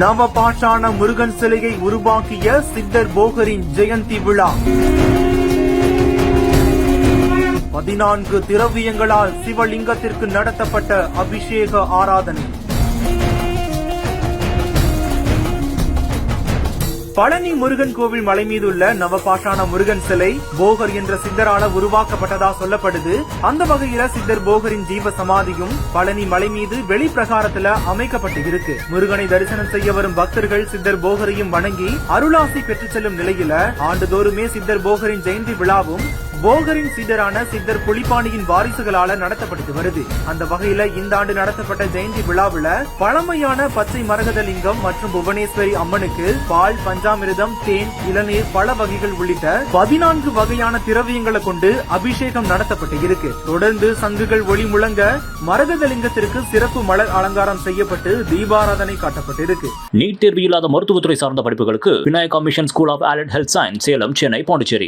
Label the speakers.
Speaker 1: நவபாஷான முருகன் சிலையை உருவாக்கிய சித்தர் போகரின் ஜெயந்தி விழா. பதினான்கு திரவியங்களால் சிவலிங்கத்திற்கு நடத்தப்பட்ட அபிஷேக ஆராதனை. பழனி முருகன் கோவில் மலை மீதுள்ள நவபாஷான முருகன் சிலை போகர் என்ற சித்தரால உருவாக்கப்பட்டதா சொல்லப்படுது. அந்த வகையில சித்தர் போகரின் ஜீவ சமாதியும் பழனி மலை மீது வெளிப்பிரகாரத்துல அமைக்கப்பட்டு இருக்கு. முருகனை தரிசனம் செய்ய வரும் பக்தர்கள் சித்தர் போகரையும் வணங்கி அருளாசி பெற்று செல்லும் நிலையில ஆண்டுதோறுமே சித்தர் போகரின் ஜெயந்தி விழாவும் போகரின் சித்தரான சித்தர் புலிப்பாணியின் வாரிசுகளால நடத்தப்பட்டு வருது. அந்த வகையில இந்த ஆண்டு நடத்தப்பட்ட ஜெயந்தி விழாவில பழமையான பச்சை மரகத லிங்கம் மற்றும் புவனேஸ்வரி அம்மனுக்கு பால் பஞ்சாமிரதம் தேன் இளநீர் பல வகைகள் உள்ளிட்ட பதினான்கு வகையான திரவியங்களை கொண்டு அபிஷேகம் நடத்தப்பட்டு இருக்கு. தொடர்ந்து சங்குகள் ஒளி முழங்க மரகத லிங்கத்திற்கு சிறப்பு மலர் அலங்காரம் செய்யப்பட்டு தீபாராதனை காட்டப்பட்டிருக்கு
Speaker 2: நீட் தேர்வு இல்லாத மருத்துவத்துறை சார்ந்த படிப்புகளுக்கு Vinayaka mission school of allied health science Salem Chennai Pondicherry.